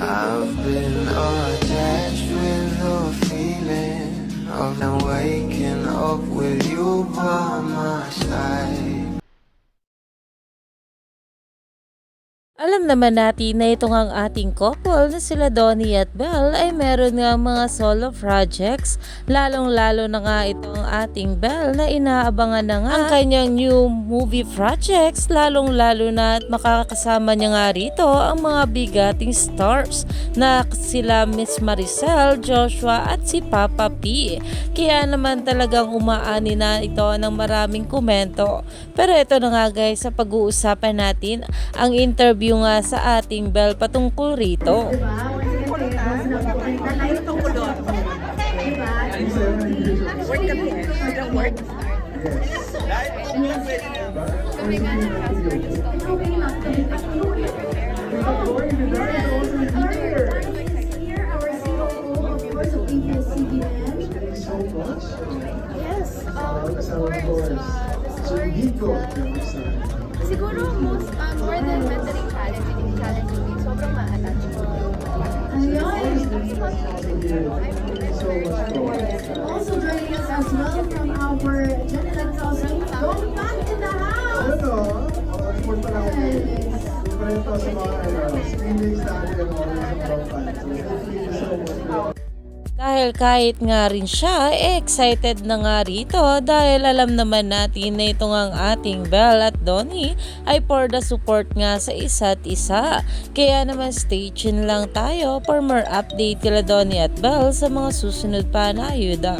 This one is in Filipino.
I've been attached with the feeling of now waking up with you by my side. Alam naman natin na itong ang ating couple na sila Donnie at Belle ay meron nga mga solo projects. Lalong-lalo na nga itong ating Belle na inaabangan na nga ang kanyang new movie projects. Lalong-lalo na at makakasama niya nga rito ang mga bigating stars na sila Miss Maricel, Joshua at si Papa P. Kaya naman talagang umaani na ito ng maraming komento. Pero ito na nga guys sa pag-uusapan natin ang interview nga sa ating Belle patungkol rito. Work kami eh. Hanggang work. Yes, um, of course, uh, the story is, uh, siguro most, uh, more than mentoring challenge, hindi challenge me, sobrang ma-attach ko. Also joining us as well from our Thousand. Going back in the house! Ano? Report pa lang ako. Different to sa mga ano, screenings natin and all sa profile. So, thank you so much. Dahil kahit nga rin siya, eh, excited na nga rito dahil alam naman natin na itong ang ating Belle at Donnie ay for the support nga sa isa't isa. Kaya naman stay tuned lang tayo for more update kila Donnie at Belle sa mga susunod pa na ayuda.